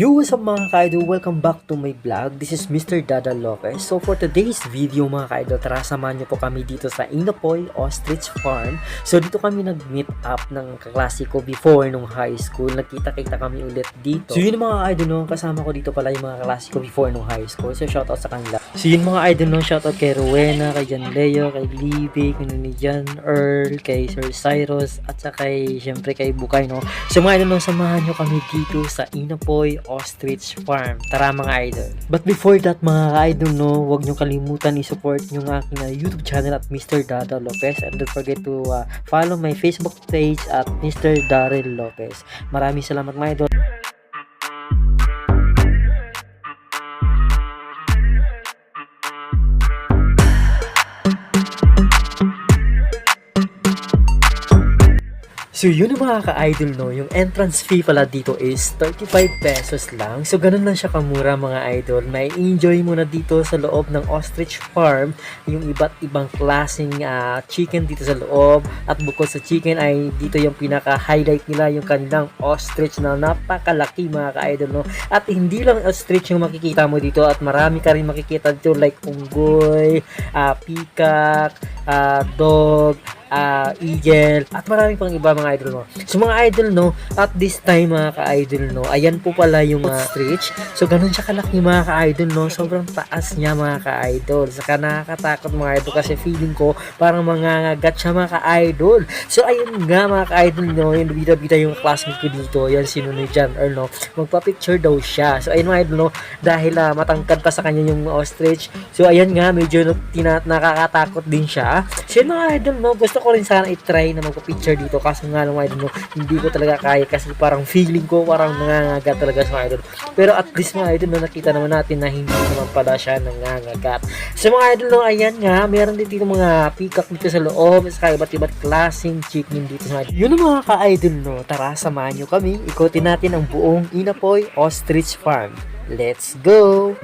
Yo, what's up mga ka-idol? Welcome back to my vlog. This is Mr. Dada Lopez. So for today's video mga ka-idol, tara samahan niyo po kami dito sa Inapoy Ostrich Farm. So dito kami nag-meet up ng kaklase ko before nung high school. Nagkita-kita kami ulit dito. So yun mga ka-idol, no? kasama ko dito pala yung mga kaklase ko before nung high school. So shoutout sa kanila. So yun mga idol, no? shoutout kay Rowena, kay Jan Leo, kay Libby, kay ni Jan Earl, kay Sir Cyrus, at saka kay, syempre kay Bukay, no? So mga idol, no, samahan nyo kami dito sa Inapoy Ostrich Farm. Tara mga idol. But before that mga idol, no, huwag nyo kalimutan i-support yung aking uh, YouTube channel at Mr. Dada Lopez. And don't forget to uh, follow my Facebook page at Mr. Daryl Lopez. Maraming salamat mga idol. So yun ang mga ka-idol no, yung entrance fee pala dito is 35 pesos lang. So ganun lang siya kamura mga idol. May enjoy mo na dito sa loob ng Ostrich Farm yung iba't ibang klaseng ah, chicken dito sa loob. At bukod sa chicken ay dito yung pinaka-highlight nila yung kanilang ostrich na napakalaki mga ka-idol no. At hindi lang ostrich yung makikita mo dito at marami ka rin makikita dito like unggoy, ah, peacock, ah, dog, ah, eagle, at marami pang iba mga idol no. So mga idol no, at this time mga ka-idol no, ayan po pala yung uh, stretch. So ganun siya kalaki mga ka-idol no, sobrang taas niya mga ka-idol. Saka nakakatakot mga idol kasi feeling ko parang mga ngagat siya mga ka-idol. So ayun nga mga ka-idol no, yung bida-bida yung classmate ko dito, yan sino ni John or no, magpa-picture daw siya. So ayun mga idol no, dahil uh, matangkad pa sa kanya yung ostrich. So ayan nga, medyo tina- nakakatakot din siya. So yun mga idol gusto ko rin sana i-try na magpa-picture dito kasi nga lang idol no, hindi ko talaga kaya kasi parang feeling ko parang nangangagat talaga sa mga idol. Pero at least mga idol no, nakita naman natin na hindi naman pala siya nangangagat. So mga idol no, ayan nga, meron din dito mga peacock dito sa loob, saka iba't iba't klaseng chicken dito sa mga Yun ang mga ka-idol no, tara samahan nyo kami, ikotin natin ang buong Inapoy Ostrich Farm. Let's go!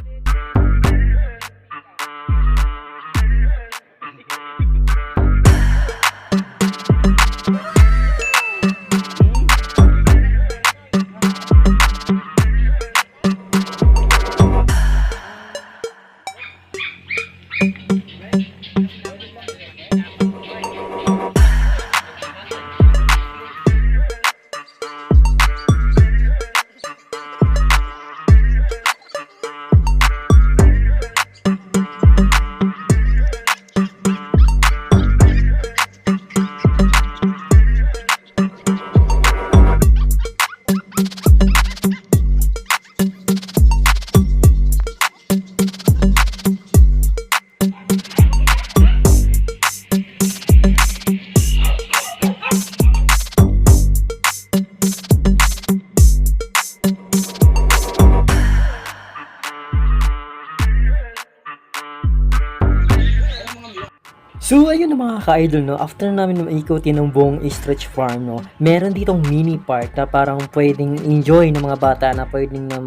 So, ayun na mga ka-idol, no? After namin maikutin ng buong stretch farm, no? Meron ditong mini park na parang pwedeng enjoy ng mga bata na pwedeng na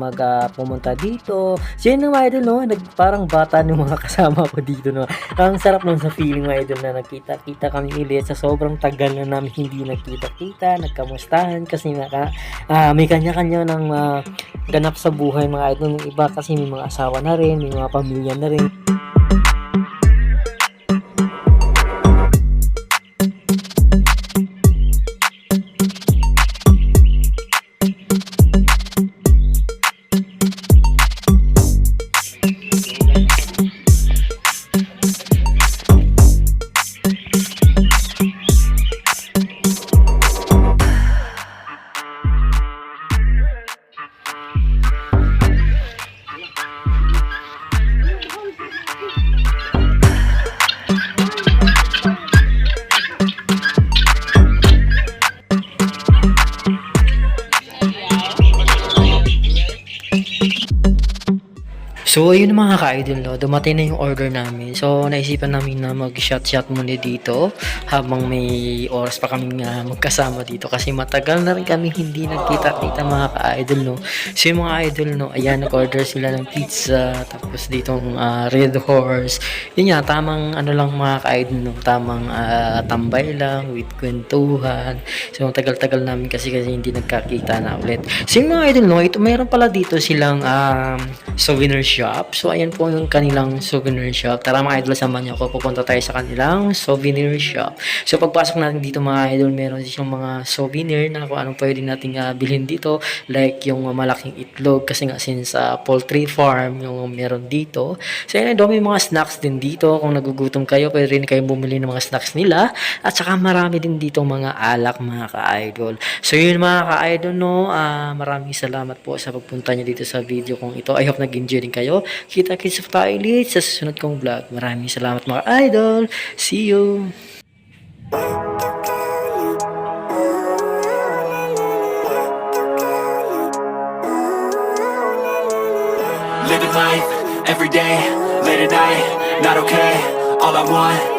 pumunta dito. So, yun na mga idol, no? Nag, parang bata ng mga kasama ko dito, no? Ang sarap lang sa feeling, mga idol, na nagkita-kita kami ulit sa sobrang tagal na namin hindi nagkita-kita, nagkamustahan kasi naka, ah, may kanya-kanya ng ah, ganap sa buhay, mga idol. Yung iba kasi may mga asawa na rin, may mga pamilya na rin. So, ayun mga ka-idol, no? dumating na yung order namin. So, naisipan namin na mag-shot-shot muna dito habang may oras pa kami nga magkasama dito kasi matagal na rin kami hindi nagkita-kita mga ka-idol, no? So, yung mga idol, no, ayan, nag-order sila ng pizza, tapos ditong ah, Red Horse. Yun nga, tamang ano lang mga ka-idol, no? Tamang ah, tambay lang with kwentuhan. So, tagal-tagal namin kasi kasi hindi nagkakita na ulit. So, yung mga idol, no, ito, mayroon pala dito silang um, souvenir shop. So, ayan po yung kanilang souvenir shop. Tara mga idol, samahan niyo ako. Pupunta tayo sa kanilang souvenir shop. So, pagpasok natin dito mga idol, meron silang mga souvenir na kung anong pwede natin uh, bilhin dito. Like yung uh, malaking itlog kasi nga since uh, poultry farm yung meron dito. So, ayan, dami mga snacks din dito. Kung nagugutom kayo, pwede rin kayo bumili ng mga snacks nila. At saka marami din dito mga alak mga ka-idol. So, yun mga ka-idol, no. ah, maraming salamat po sa pagpunta niyo dito sa video kong ito. I hope nag-enjoy din kayo. Kita-kits pa tayo ulit sa susunod kong vlog. Maraming salamat mga idol. See you! Living life, every day, late at night, not okay All I want,